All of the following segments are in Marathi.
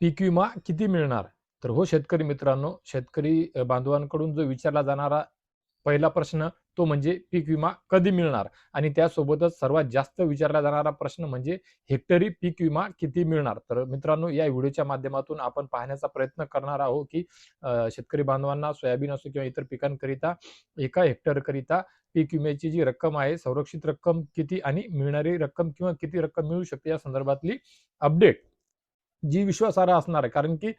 पीक विमा किती मिळणार? तर हो शेतकरी मित्रांनो शेतकरी बांधवांकडून जो विचारला जाणारा पहिला प्रश्न तो म्हणजे पीक विमा कधी मिळणार? आणि त्यासोबतच सर्वात जास्त विचारला जाणारा प्रश्न म्हणजे हेक्टरी पीक विमा किती मिळणार? तर मित्रांनो या व्हिडिओच्या माध्यमातून आपण पाहण्याचा प्रयत्न करणार आहोत की शेतकरी बांधवांना सोयाबीन असो किंवा इतर पिकांकरिता एका हेक्टरकरिता पीक विम्याची जी रक्कम आहे संरक्षित रक्कम किती आणि मिळणारी रक्कम किंवा किती रक्कम मिळू शकते या संदर्भातली अपडेट जी विश्वासार्ह असणार आहे. कारण की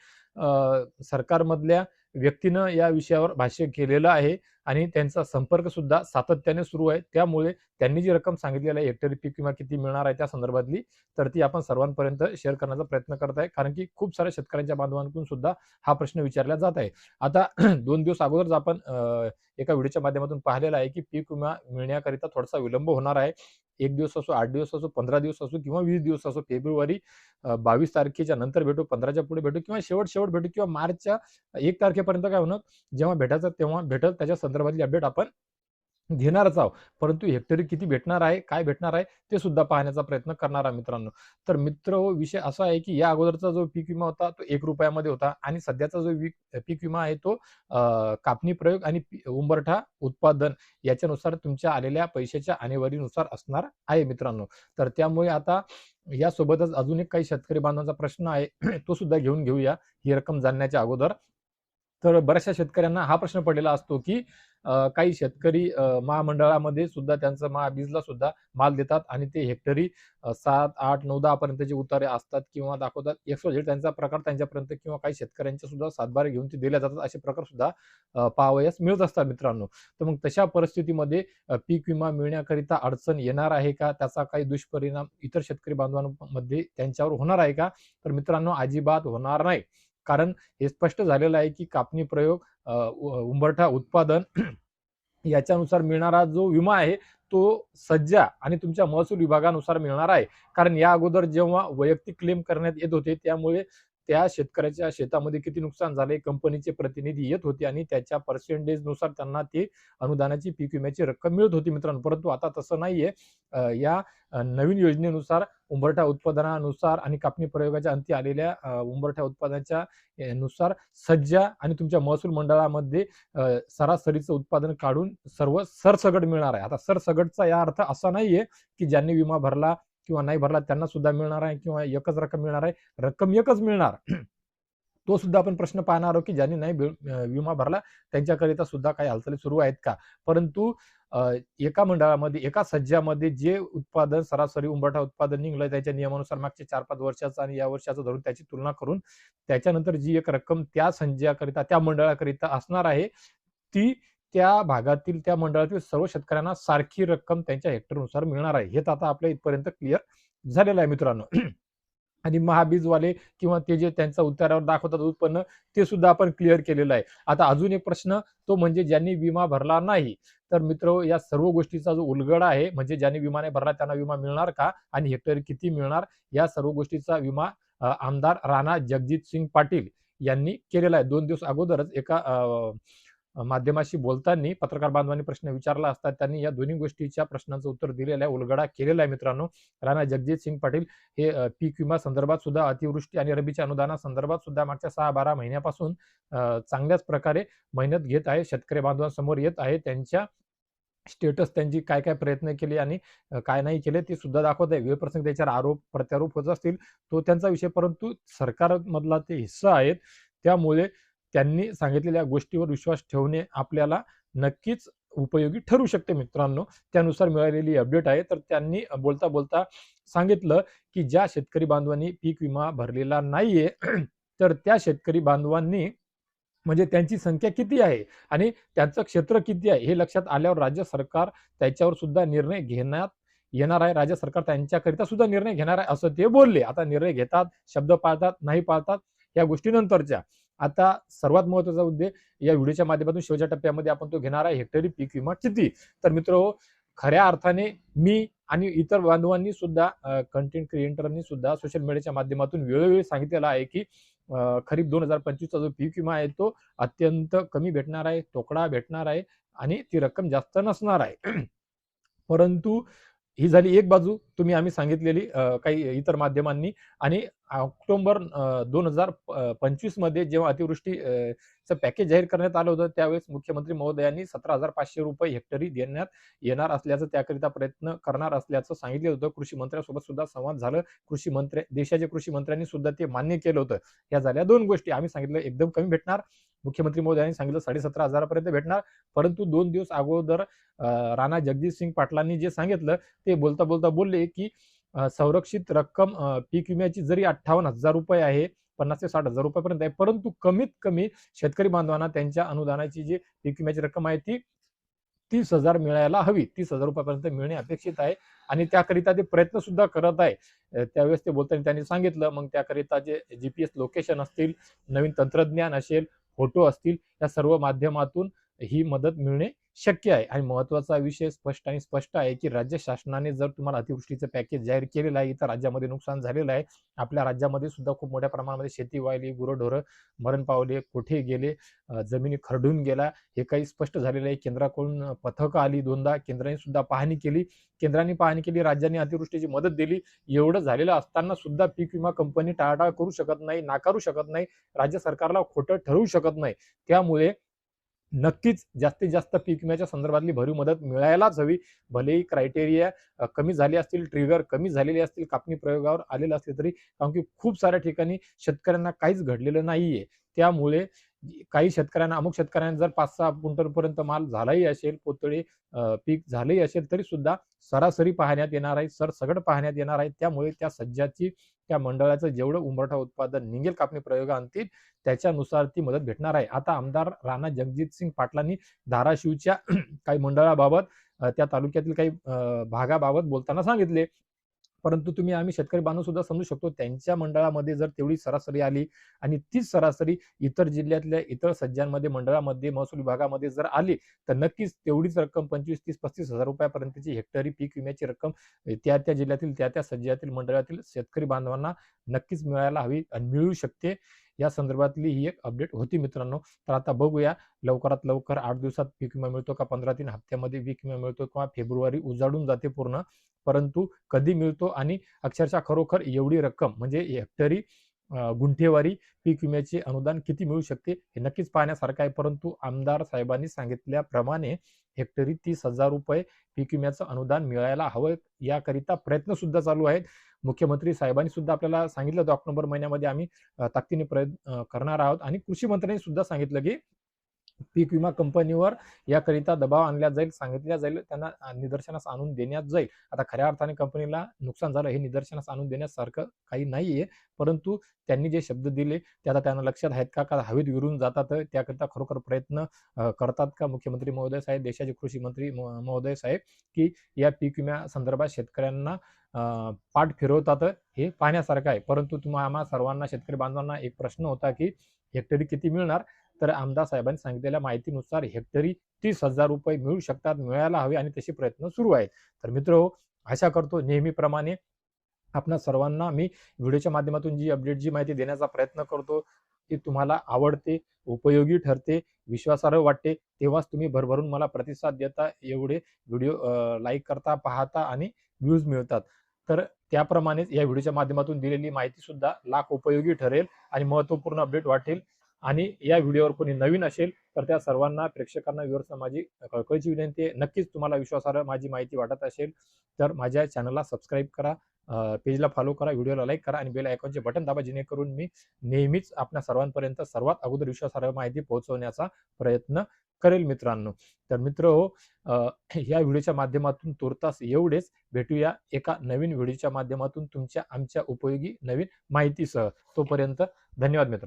सरकारमधल्या व्यक्तीनं या विषयावर भाष्य केलेलं आहे आणि त्यांचा संपर्क सुद्धा सातत्याने सुरू आहे. त्यामुळे त्यांनी जी रक्कम सांगितलेली आहे हेक्टरी पीक विमा किती मिळणार आहे त्या संदर्भातली तर ती आपण सर्वांपर्यंत शेअर करण्याचा प्रयत्न करत आहे. कारण की खूप साऱ्या शेतकऱ्यांच्या बांधवांकडून सुद्धा हा प्रश्न विचारला जात आहे. आता दोन दिवस अगोदरच आपण एका व्हिडिओच्या माध्यमातून पाहिलेलं आहे की पीक विमा मिळण्याकरिता थोडासा विलंब होणार आहे. एक दिवस असो आठ दिवस असो पंधरा दिवस असो किंवा वीस दिवस असो फेब्रुवारी बावीस तारखेच्या नंतर भेटू पंधराच्या पुढे भेटू किंवा शेवट शेवट भेटू किंवा मार्चच्या एक तारखेपर्यंत काय होणार? जेव्हा भेटायचं तेव्हा भेटत त्याच्या संदर्भातली अपडेट आपण घेणारच आहोत. परंतु हेक्टरी किती भेटणार आहे काय भेटणार आहे ते सुद्धा पाहण्याचा प्रयत्न करणार आहे मित्रांनो. तर मित्र हो, विषय असा आहे की या अगोदरचा जो पीक विमा होता तो एक रुपयामध्ये होता आणि सध्याचा जो पीक विमा आहे तो अं, कापणी प्रयोग आणि उंबरठा उत्पादन याच्यानुसार तुमच्या आलेल्या पैशाच्या आणेवारीनुसार असणार आहे मित्रांनो. तर त्यामुळे आता यासोबतच अजून एक काही शेतकरी बांधवांचा प्रश्न आहे तो सुद्धा घेऊन घेऊया ही रक्कम जाणण्याच्या अगोदर. तर बऱ्याचशा शेतकऱ्यांना हा प्रश्न पडलेला असतो की काही शेतकरी महामंडळामध्ये सुद्धा त्यांचं महाबीजला सुद्धा माल देतात आणि ते हेक्टरी सात आठ नऊ दहा पर्यंतचे उतारे असतात किंवा दाखवतात. एक त्यांचा प्रकार त्यांच्यापर्यंत किंवा काही शेतकऱ्यांच्या सुद्धा सातबारे घेऊन ते दिल्या जातात. असे प्रकार सुद्धा पाहावयास मिळत असतात मित्रांनो. तर मग तशा परिस्थितीमध्ये पीक विमा मिळण्याकरिता अडचण येणार आहे का? त्याचा काही दुष्परिणाम इतर शेतकरी बांधवांमध्ये त्यांच्यावर होणार आहे का? तर मित्रांनो अजिबात होणार नाही. कारण हे स्पष्ट झालेलं आहे की कापणी प्रयोग उंबरठा उत्पादन याच्यानुसार मिळणारा जो विमा आहे तो सज्जा आणि तुमच्या महसूल विभागानुसार मिळणार आहे. कारण या अगोदर जेव्हा वैयक्तिक क्लेम करण्यात येत होते त्यामुळे त्या शेतकऱ्याच्या शेतामध्ये किती नुकसान झाले कंपनीचे प्रतिनिधी येत होते आणि त्याच्या पर्सेंटेजनुसार त्यांना ती अनुदानाची पीक विम्याची रक्कम मिळत होती मित्रांनो. परंतु आता तसं नाहीये. या नवीन योजनेनुसार उंबरठा उत्पादनानुसार आणि कापणी प्रयोगाच्या अंती आलेल्या उंबरठा उत्पादनाच्या नुसार सज्जा आणि तुमच्या महसूल मंडळामध्ये सरासरीचं उत्पादन काढून सर्व सरसगट मिळणार आहे. आता सरसगटचा या अर्थ असा नाहीये की ज्यांनी विमा भरला किंवा नाही भरला त्यांना सुद्धा मिळणार आहे किंवा एकच रक्कम मिळणार आहे. रक्कम एकच मिळणार. तो सुद्धा आपण प्रश्न पाहणार आहोत की ज्यांनी नाही विमा भरला त्यांच्याकरिता सुद्धा काही हालचाली सुरू आहेत का? परंतु एका मंडळामध्ये एका सज्जामध्ये जे उत्पादन सरासरी उंबरठा उत्पादन निघलं त्याच्या नियमानुसार मागच्या चार पाच वर्षाचं आणि या वर्षाचं धरून त्याची तुलना करून त्याच्यानंतर जी एक रक्कम त्या संजयाकरिता त्या मंडळाकरिता असणार आहे ती त्या भागातील त्या मंडळातील सर्व शेतकऱ्यांना सारखी रक्कम त्यांच्या हेक्टरनुसार मिळणार आहे. हेच आता आपल्या इथपर्यंत क्लिअर झालेलं आहे मित्रांनो. आणि महाबीजवाले किंवा ते जे त्यांचा उत्तरावर दाखवतात उत्पन्न ते सुद्धा आपण क्लिअर केलेलं आहे. आता अजून एक प्रश्न तो म्हणजे ज्यांनी विमा भरला नाही तर मित्र या सर्व गोष्टीचा जो उलगडा आहे म्हणजे ज्यांनी विमा नाही भरला त्यांना विमा मिळणार का? आणि हेक्टर किती मिळणार? या सर्व गोष्टीचा विमा आमदार राणा जगजित सिंग पाटील यांनी केलेला आहे. दोन दिवस अगोदरच एका अ, माध्यमाशी बोलताना पत्रकार बांधवांनी प्रश्न विचारला असता त्यांनी या दोन्ही गोष्टीच्या प्रश्नांचं उत्तर दिलेलं आहे उलगडा केलेला आहे मित्रांनो. राणा जगजित सिंग पाटील हे पीक विमा संदर्भात सुद्धा अतिवृष्टी आणि रबीच्या अनुदाना संदर्भात सुद्धा मागच्या सहा बारा महिन्यापासून चांगल्याच प्रकारे मेहनत घेत आहे. शेतकरी बांधवांसमोर येत आहे. त्यांच्या स्टेटस त्यांची काय काय प्रयत्न केले आणि काय नाही केले ते सुद्धा दाखवत आहे. वेळप्रसंग त्याच्यावर आरोप प्रत्यारोप होत असतील तो त्यांचा विषय. परंतु सरकारमधला ते हिस्सा आहेत. त्यामुळे त्यांनी सांगितलेल्या गोष्टीवर विश्वास ठेवणे आपल्याला नक्कीच उपयोगी ठरू शकते मित्रांनो. त्यानुसार मिळालेली अपडेट आहे. तर त्यांनी बोलता बोलता सांगितलं की ज्या शेतकरी बांधवांनी पीक विमा भरलेला नाहीये तर त्या शेतकरी बांधवांनी म्हणजे त्यांची संख्या किती आहे आणि त्यांचं क्षेत्र किती आहे हे लक्षात आल्यावर राज्य सरकार त्याच्यावर सुद्धा निर्णय घेण्यात येणार आहे. राज्य सरकार त्यांच्याकरिता सुद्धा निर्णय घेणार आहे असं ते बोलले. आता निर्णय घेतात शब्द पाळतात नाही पाळतात या गोष्टी नंतरच्या आता सर्वात महत्त्वाचा उद्देश या व्हिडिओच्या माध्यमातून शेवटच्या टप्प्यामध्ये आपण तो घेणार आहे. हेक्टरी पीक विमा किती? तर मित्र खऱ्या अर्थाने मी आणि इतर बांधवांनी सुद्धा कंटेंट क्रिएटरांनी सुद्धा सोशल मीडियाच्या माध्यमातून वेळोवेळी सांगितलेलं आहे की खरीप दोन हजार पंचवीसचा जो पीक विमा आहे तो अत्यंत कमी भेटणार आहे तोकडा भेटणार आहे आणि ती रक्कम जास्त नसणार आहे. परंतु ही झाली एक बाजू तुम्ही आम्ही सांगितलेली काही इतर माध्यमांनी आणि ऑक्टोंबर दोन हजार पंचवीसमध्ये जेव्हा अतिवृष्टी पॅकेज जाहीर करण्यात आलं होतं त्यावेळेस मुख्यमंत्री महोदयांनी सतरा हजार पाचशे रुपये हेक्टरी देण्यात येणार असल्याचं त्याकरिता प्रयत्न करणार असल्याचं सांगितलं होतं. कृषी मंत्र्यांसोबत सुद्धा संवाद झालं. कृषी मंत्री देशाच्या कृषी मंत्र्यांनी सुद्धा ते मान्य केलं होतं. या झाल्या दोन गोष्टी. आम्ही सांगितलं एकदम कमी भेटणार. मुख्यमंत्री मोदी सांगितलं साडेसतरा हजारापर्यंत भेटणार. परंतु दोन दिवस अगोदर राणा जगजित सिंग पाटलांनी जे सांगितलं ते बोलता बोलता बोलले की संरक्षित रक्कम पीक विम्याची जरी अठ्ठावन्न हजार रुपये आहे पन्नास ते साठ हजार रुपयापर्यंत आहे परंतु कमीत कमी शेतकरी बांधवांना त्यांच्या अनुदानाची जी पीक विम्याची रक्कम आहे ती तीस हजार मिळायला हवी. तीस हजार रुपयापर्यंत मिळणे अपेक्षित आहे आणि त्याकरिता ते प्रयत्न सुद्धा करत आहे. त्यावेळेस ते बोलताना त्यांनी सांगितलं मग त्याकरिता जे जीपीएस लोकेशन असतील नवीन तंत्रज्ञान असेल फोटो असतील या सर्व माध्यमातून ही मदत मिळणे शक्य आहे. आणि महत्त्वाचा विषय स्पष्ट आणि स्पष्ट आहे की राज्य शासनाने जर तुम्हाला अतिवृष्टीचं पॅकेज जाहीर केलेलं आहे इथं राज्यामध्ये नुकसान झालेलं आहे आपल्या राज्यामध्ये सुद्धा खूप मोठ्या प्रमाणामध्ये शेती वाहिली गुरंढोरं मरण पावले कुठे गेले जमिनी खरडून गेला हे काही स्पष्ट झालेलं आहे. केंद्राकडून पथकं आली दोनदा केंद्राने सुद्धा पाहणी केली. केंद्राने पाहणी केली राज्यांनी अतिवृष्टीची मदत दिली. एवढं झालेलं असताना सुद्धा पीक विमा कंपनी टाळाटाळ करू शकत नाही नाकारू शकत नाही राज्य सरकारला खोटं ठरवू शकत नाही. त्यामुळे नक्कीच जास्तीत जास्त पीक विम्याच्या संदर्भातली भरीव मदत मिळायलाच हवी. भलेही क्रायटेरिया कमी झाले असतील ट्रिगर कमी झालेले असतील कापणी प्रयोगावर आलेले असले तरी कारण की खूप साऱ्या ठिकाणी शेतकऱ्यांना काहीच घडलेलं नाहीये. त्यामुळे काही शेतकऱ्यांना अमुक शेतकऱ्यांना जर पाच सहा क्विंटलपर्यंत माल झालाही असेल पोतळी पीक झालंही असेल तरी सुद्धा सरासरी पाहण्यात येणार आहे सरसगड पाहण्यात येणार आहे. त्यामुळे त्या सज्जाची त्या मंडळाचं जेवढं उंबरठा उत्पादन निघेल कापणी प्रयोगांती त्याच्यानुसार ती मदत भेटणार आहे. आता आमदार राणा जगजित सिंग पाटलांनी धाराशिवच्या काही मंडळाबाबत त्या तालुक्यातील काही भागाबाबत बोलताना सांगितले परंतु तुम्ही आम्ही शेतकरी बांधव सुद्धा समजू शकतो त्यांच्या मंडळामध्ये जर तेवढी सरासरी आली आणि तीच सरासरी इतर जिल्ह्यातल्या इतर सज्जांमध्ये मंडळामध्ये महसूल विभागामध्ये जर आली तर नक्कीच तेवढीच रक्कम पंचवीस तीस पस्तीस हजार रुपयापर्यंतची हेक्टरी पीक विम्याची रक्कम त्या त्या जिल्ह्यातील त्या त्या सज्जातील मंडळातील शेतकरी बांधवांना नक्कीच मिळायला हवी आणि मिळू शकते. या संदर्भातली ही एक अपडेट होती मित्रांनो. तर आता बघूया लवकरात लवकर आठ दिवसात पीक विमा मिळतो का? पंधरा तीन हप्त्यामध्ये पीक विमा मिळतो किंवा फेब्रुवारी उजाडून जाते पूर्ण. परंतु कधी मिळतो आणि अक्षरशः खरोखर एवढी रक्कम म्हणजे हेक्टरी गुंठेवारी पीक विम्याचे अनुदान किती मिळू शकते हे नक्कीच पाहण्यासारखं आहे. परंतु आमदार साहेबांनी सांगितल्याप्रमाणे हेक्टरी तीस हजार रुपये पीक विम्याचं अनुदान मिळायला हवं याकरिता प्रयत्न सुद्धा चालू आहेत. मुख्यमंत्री साहेबांनी सुद्धा आपल्याला सांगितलं होतं. ऑक्टोबर महिन्यामध्ये आम्ही ताकदीने प्रयत्न करणार आहोत. आणि कृषी मंत्र्यांनी सुद्धा सांगितलं की पीक विमा कंपनीवर याकरिता दबाव आणला जाईल सांगितल्या जाईल त्यांना निदर्शनास आणून देण्यात जाईल. आता खऱ्या अर्थाने कंपनीला नुकसान झालं हे निदर्शनास आणून देण्यासारखं काही नाहीये. परंतु त्यांनी जे शब्द दिले ते आता त्यांना लक्षात आहेत का? का हवेत विरून जातात त्याकरिता खरोखर प्रयत्न करतात का? मुख्यमंत्री महोदय साहेब देशाचे कृषी मंत्री म- महोदय साहेब की या पीक विम्या संदर्भात शेतकऱ्यांना पाठ फिरवतात हे पाहण्यासारखं आहे. परंतु तुम्हा आम्हा सर्वांना शेतकरी बांधवांना एक प्रश्न होता की हेक्टरी किती मिळणार? तर आमदार साहेबांनी सांगितलेल्या माहितीनुसार हेक्टरी तीस हजार रुपये मिळू शकतात मिळायला हवे आणि तसे प्रयत्न सुरू आहेत. तर मित्र आशा करतो नेहमीप्रमाणे आपणा सर्वांना मी व्हिडिओच्या माध्यमातून जी अपडेट जी माहिती देण्याचा प्रयत्न करतो ती तुम्हाला आवडते उपयोगी ठरते विश्वासार्ह वाटते तेव्हाच तुम्ही भरभरून मला प्रतिसाद देता एवढे व्हिडिओ लाईक करता पाहता आणि व्ह्यूज मिळतात. तर त्याप्रमाणेच या व्हिडिओच्या माध्यमातून दिलेली माहिती सुद्धा लाख उपयोगी ठरेल आणि महत्त्वपूर्ण अपडेट वाटेल. आणि या व्हिडिओवर कोणी नवीन असेल तर त्या सर्वांना प्रेक्षकांना व्ह्युअर्सना माझी कळकळीची विनंती आहे. नक्कीच तुम्हाला विश्वासार्ह माझी माहिती वाटत असेल तर माझ्या चॅनलला सबस्क्राईब करा पेजला फॉलो करा व्हिडिओला लाईक करा आणि बेल आयकॉनचे बटन दाबा जेणेकरून मी नेहमीच आपल्या सर्वांपर्यंत सर्वात अगोदर विश्वासार्ह माहिती पोहोचवण्याचा प्रयत्न करेल मित्रांनो. तर मित्र हो या व्हिडिओच्या माध्यमातून तुर्तास एवढेच. भेटूया एका नवीन व्हिडिओच्या माध्यमातून तुमच्या आमच्या उपयोगी नवीन माहितीसह. तोपर्यंत धन्यवाद मित्र.